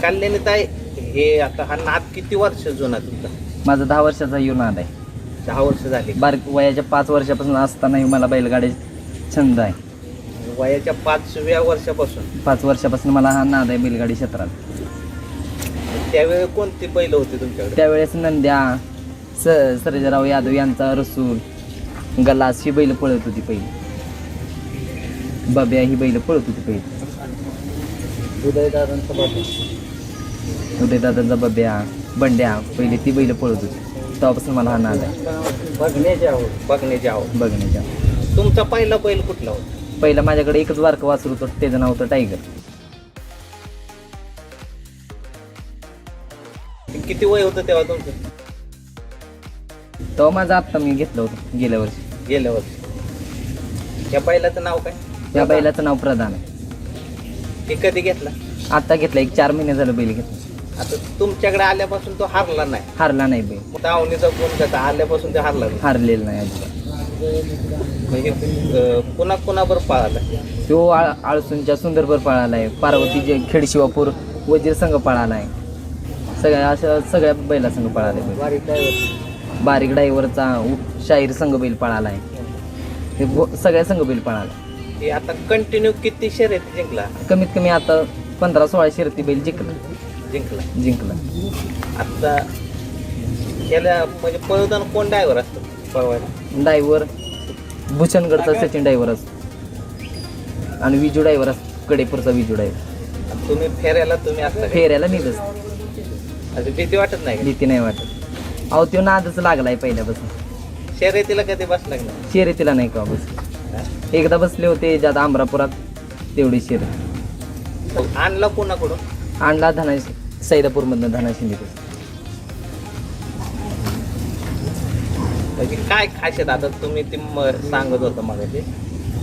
कल्याणी ताई. हे आता हा नाद किती वर्ष जुना तुमचा? माझा दहा वर्षाचा येऊन नाद आहे. दहा वर्ष झाली. बारीक वयाच्या पाच वर्षापासून असतानाही मला बैलगाडी छंद आहे. वयाच्या पाचव्या वर्षापासून? पाच वर्षापासून मला हा नाद आहे बैलगाडी क्षेत्रात. त्यावेळी कोणती बैल होती तुमच्याकडे? त्यावेळेस नंद्या स सर्जेराव यादव यांचा रसूल गलास ही बैल पळत होती पहिली. बब्या ही बैल पळत होती पहिली. उदयदादांचा उदयदादांचा बब्या बंड्या पहिली ती बैल पळत होती. तेव्हापासून मला हा नाद आहे. बघण्याची आवड बघण्याची तुमचा पहिला बैल कुठला होता? पहिला माझ्याकडे एकच वारकं वासरू होतं त्याचं नाव होतं टायगर. किती वय होतं तेव्हा तुमचं? तेव्हा माझं आत्ता मी घेतलं होतं गेल्या वर्षी. गेल्या वर्षी. या बैलाचं नाव काय? या बैलाचं नाव प्रधान आहे. ते कधी घेतला? आत्ता घेतलं एक चार महिने झालं बैल घेतलं. आता तुमच्याकडे आल्यापासून तो हारला नाही. हारला नाही बैल दावणीचा गुण त्याचा? आल्यापासून ते हारला नाही. हारलेला नाही अजिबात. म्हणजे अं, पुन्हा पुन्हा पळाला? तो आळ आळसूंच्या सुंदरभर पळाला आहे पार्वती जे खेड शिवापूर वजीर संघ पळाला आहे सगळ्या अशा सगळ्या बैला संघ पळाला आहे बारीक ड्रायव्हरचा शाहीर संघ बैल पळाला आहे हे गो- सगळ्या संघ बैल पळाला ते आता कंटिन्यू किती शर्यती जिंकला? कमीत कमी आता पंधरा सोळा शर्ती बैल जिंकलं. जिंकला. जिंकलं. आता याला म्हणजे पळवताना कोण ड्रायव्हर असतो पळवायला? ड्रायव्हर भूषणगडचा सचिन ड्रायव्हर असतो. आणि विजू ड्रायव्हर असतो. कडेपूरचा विजू ड्रायव्हर आणि तुम्ही फेऱ्याला तुम्ही असता फेऱ्याला निघस असं भीती वाटत नाही? भीती नाही वाटत. अहो तो नादच लागलाय पहिल्यापासून. शर्यतीला कधी बसला का नाही? शर्यतीला नाही का बस? एकदा बसले होते ज्यात अमरापुरात तेवढी मग आणला कोणाकडून? आणला धना सैदापूरमधनं धना शिंदे म्हणजे काय खासियत आता तुम्ही ती म- सांगत होता मला ते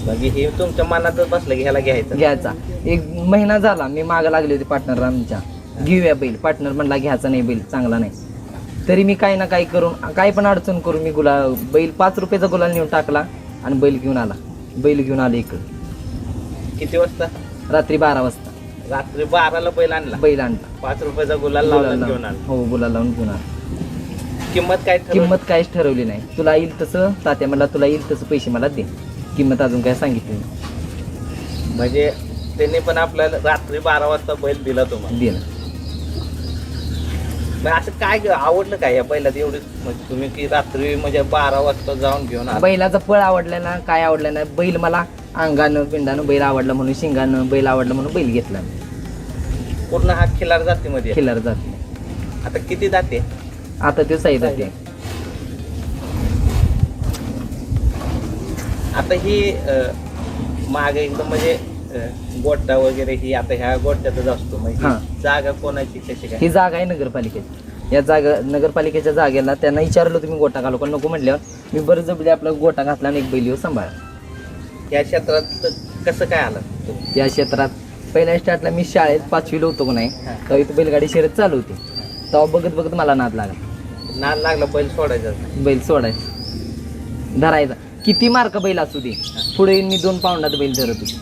म्हणजे हे तुमच्या मनातच बसलं की ह्याला घ्यायचं. घ्यायचा. एक महिना झाला मी मागं लागली होती पार्टनर आमच्या घेऊया बैल. पार्टनर म्हणला घ्यायचा नाही बैल चांगला नाही. तरी मी काही ना काही करून काही पण अडचण करून मी गुला बैल पाच रुपयाचा गुलाल नेऊन टाकला आणि बैल घेऊन आला. बैल घेऊन आला इकडं. किती वाजता? रात्री बारा वाजता. रात्री बाराला बैल आणला. बैल आणला. पाच रुपयाचा गुलाल लावला गुलाल घेऊन लावून. आला. हो गुलाल लावून घेऊन आला. किंमत काय ठरवली? किंमत काहीच ठरवली नाही. तुला येईल तसं तात्या मला तुला येईल तसं पैसे मला दे. किंमत अजून काय सांगितली नाही. म्हणजे त्यांनी पण आपल्याला रात्री बारा वाजता बैल दिला तुम्हाला दे ना मग असं काय ग- आवडलं काय या बैलात एवढी? म्हणजे तुम्ही की रात्री म्हणजे बारा वाजता जाऊन घेऊन आला. बैलाचा पळ आवडला ना काय आवडलं नाही. बैल मला अंगानं पिंडानं बैल आवडला म्हणून शिंगानं बैल आवडला म्हणून बैल घेतला मी. पूर्ण हा खिलार जातीमध्ये? आहे. खिल्लार जात आता किती जाते आता ते साई जाते आता ही मागे एकदम म्हणजे अं, गोटा वगैरे ही आता ह्या गोट्यातच असतो. म्हणजे हा. ही. जागा कोणाची कशी काय? ही जागा आहे नगरपालिकेची. या जागा नगरपालिकेच्या जागेला त्यांना विचारलं तुम्ही गोटा घालू पण नको म्हटल्यावर मी बरं जबली आपला गोटा घातला आणि एक बैल येऊ सांभाळा. या क्षेत्रात कसं काय आलं? या क्षेत्रात पहिल्या स्टार्टला मी शाळेत पाचवीला होतो का नाही हा. तेव्हा इथं बैलगाडी शर्यत चालू होती. तेव्हा बघत बघत मला नाद लागला. नाद लागला बैल सोडायचा. बैल सोडायचा. धरायचा. किती मार्क बैल असू दे पुढे मी दोन पाऊंडात बैल धरत होते.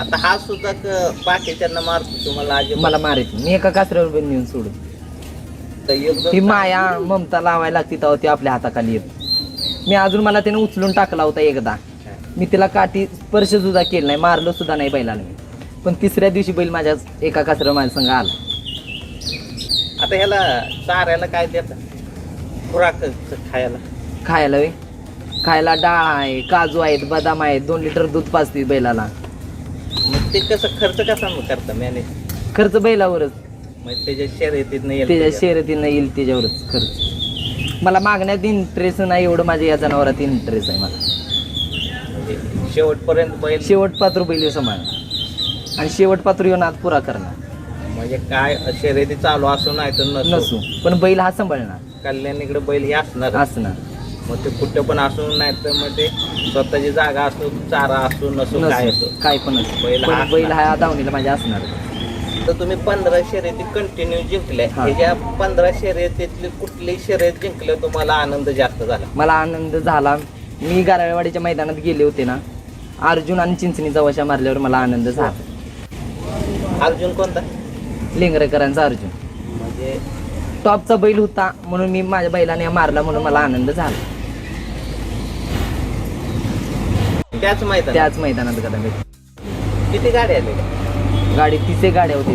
आता हा सुद्धा क- बाकीच्यांना मारतो तुम्हाला आज मला मारायचं मी एका कासऱ्यावर बैल नेऊन एकदम ती माया ममता लावायला लागती तेव्हा ती आपल्या हाताखाली येत. मी अजून मला त्याने उचलून टाकला होता एकदा. हा. मी तिला काठी स्पर्श सुद्धा केला नाही मारलो सुद्धा नाही बैलाला मी पण तिसऱ्या दिवशी बैल माझ्या एका कासऱ्यावर माझ्या संग आला. आता ह्याला चाऱ्याला काय देतात खुराक खायला. खायला वे खायला डाळ आहे काजू आहेत बदाम आहेत दोन लिटर दूध पाजते बैलाला. मग ते कसं खर्च कसा मग करता मॅनेज खर्च बैलावरच. म्हणजे त्याच्या शर्यतीत नाही त्याच्या शर्यतीनं येईल त्याच्यावरच खर्च. मला मागण्यात इंटरेस्ट नाही एवढं माझ्या या जनावरात इंटरेस्ट आहे मला. शेवटपर्यंत बैल शेवट पात्र बैल समान. आणि शेवट पात्र येऊन आज पुरा करणार. म्हणजे काय शर्यती चालू असो नाही तर नसो. नसू. पण बैल हा सांभाळणार. कल्याणीकडे बैल हे असणार. असणार. मग ते कुठं पण असो नाही तर मग ते स्वतःची जागा असो चारा असो नसो काय असो. नसू काय पण असू. बैल हा पण बैल हा दावणीला माझ्या असणार. तर तुम्ही पंधरा शर्यती कंटिन्यू जिंकल्या. हा. ह्याच्या पंधरा शर्यतीतली कुठली शर्यत जिंकल्या तुम्हाला आनंद जास्त झाला. मला आनंद झाला. मी गाराळेवाडीच्या मैदानात गेले होते ना. अर्जुन आणि चिंचणीचा वशा मारल्यावर मला आनंद झाला. अर्जुन कोणता? लिंगरेकरांचा अर्जुन. म्हणजे? टॉपचा बैल होता म्हणून मी माझ्या बैलाने मारला म्हणून मला आनंद झाला. त्याच माहिती त्याच मैदानात भेट किती गाड्या आल्या गाडी तीस एक गाड्या होती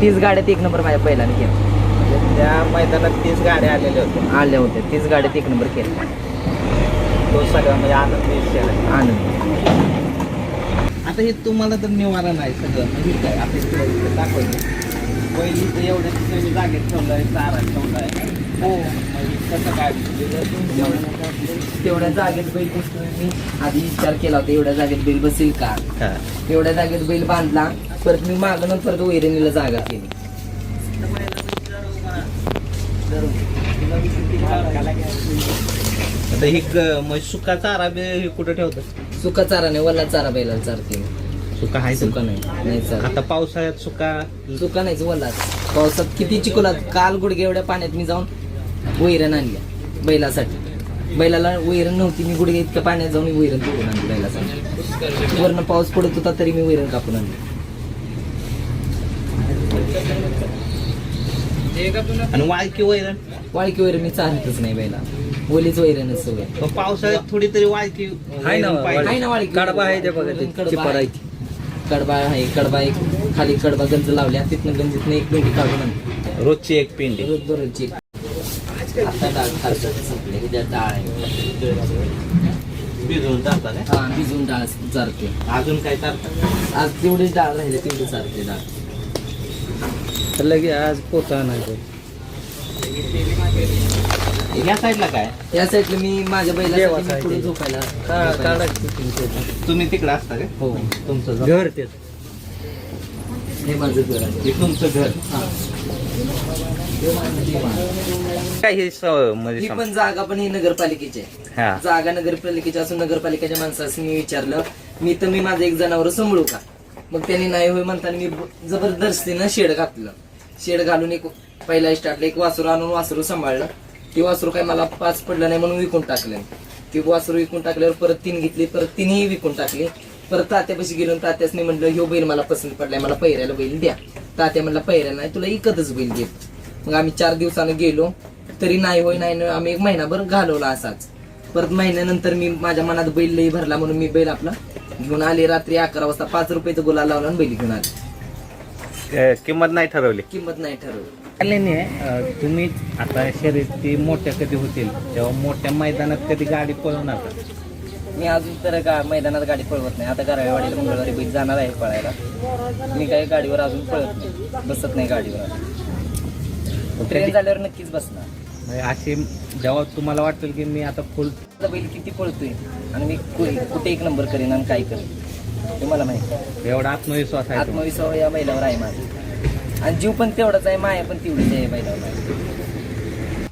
तीस गाड्यात एक नंबर माझ्या बैलाने केला म्हणजे त्या मैदानात तीस गाड्या आलेल्या होत्या. आल्या होत्या. तीस गाड्यात एक नंबर केला तो सगळा म्हणजे आनंद. आनंद. आता हे तुम्हाला तर निवारण आहे सगळं म्हणजे काय आता दाखवलं पहिली तर एवढ्या तुम्ही जागेत ठेवलाय चारा ठेवलाय हो म्हणजे कसं काय तेवढ्या जागेत बैल बसतोय मी आधी विचार केला होता एवढ्या जागेत बैल बसेल का हा. एवढ्या जागेत बैल बांधला परत मी मागं परत वैरणीला जागा केली आता ही ग- म्हणजे सुका चारा बी हे कुठं ठेवतं सुका चारा नाही वल्ला चारा बैलाला चारते मी. सुका आहे सुका नाही नाही चारा आता पावसाळ्यात सुका सुका नाहीच वल्ला पावसात किती चिकोला काल गुडघे एवढ्या पाण्यात मी जाऊन वैरण आणल्या बैलासाठी. बैलाला वैरण नव्हती मी गुडघे इतक्या पाण्यात जाऊन मी वैरण तोडून आणली बैलासाठी. वरनं पाऊस पडत होता तरी मी वैरण कापून आणली. आणि वाळकी वैरण? वाळकी वैरण मी चालतच नाही बैला. ओलीच वैरणच सवय पण पावसाळ्यात थोडी तरी वाळकी हाय ना, पाहिजे. आहे ना वाळकी. कडबा आहे ते बघा ते कडबा चिपाड आहे. आहे. कडबा आहे कडबा एक खाली कडबा गंज लावल्या तिथनं गंजीतनं एक पेंटी काढून आणली. रोजची एक पिंडी. रोज दररोजची एक. आता डाळ खालचं संपले उद्या डाळ आहे. भिजवून काय? हा भिजून डाळ चारते. अजून काय चालतं? आज तेवढीच डाळ राहिले तेवढी चारते डाळ तर लगे आज पोता नाही या साईडला काय? या साईडला मी माझ्या देवाचं बैला आहे पुढे ते. झोपायला का- झोपायला. काढायचं तुम्ही तिकडे असता काय हो तुमचं घर घर तेच हे माझं घर आहे. हे तुमचं घर? हा. हे माझं देव आहे. काय हे स- म्हणजे ही सम- पण जागा पण ही नगरपालिकेची आहे. हा. जागा नगरपालिकेची असून नगरपालिकेच्या माणसास मी विचारलं मी तर मी माझं एक जनावर सांभाळू का? मग त्यांनी नाही होय म्हणताना मी ब- जबरदस्तीनं शेड घातलं. शेड घालून एक पहिला स्टार्टला एक वासरू आणून वासरू सांभाळलं. ती वासरू काय मला पाच पडलं नाही म्हणून विकून टाकलं ती वासरू विकून टाकल्यावर परत तीन घेतली परत तिन्ही विकून टाकली. परत तात्यापाशी गेलो तात्यासनी म्हणलं ह्यो बैल मला पसंत पडलाय मला पैऱ्याला बैल द्या. तात्या म्हणला पैऱ्या नाही तुला इकतच बैल देत. मग आम्ही चार दिवसानं गेलो. तरी नाही होय नाही आम्ही एक महिनाभर घालवला असाच. परत महिन्यानंतर मी माझ्या मनात बैल लई भरला म्हणून मी बैल आपला घेऊन आले. रात्री अकरा वाजता पाच रुपयाचा गुलाल लावला आणि बैल घेऊन आले. किंमत नाही ठरवली. किंमत नाही ठरवली. आल्याने तुम्ही आता शर्यती मोठ्या कधी होतील? तेव्हा मोठ्या मैदानात कधी गाडी पळवणार का? मी अजून तर गा मैदानात गाडी पळवत नाही. आता गारवेवाडीला मंगळवारी बैल जाणार आहे पळायला. मी काही गाडीवर अजून पळत नाही. बसत नाही गाडीवर ट्रेन झाल्यावर नक्कीच बसणार. म्हणजे अशी जेव्हा तुम्हाला वाटेल की मी आता फुल बैल किती पळतोय? आणि मी कुठे एक नंबर करेन आणि काय करेन? ते मला माहिती आहे. एवढा आत्मविश्वास आहे. आत्मविश्वास या बैलावर आहे माझा. आणि जीव पण तेवढाच आहे माया पण तेवढीच आहे बैलावर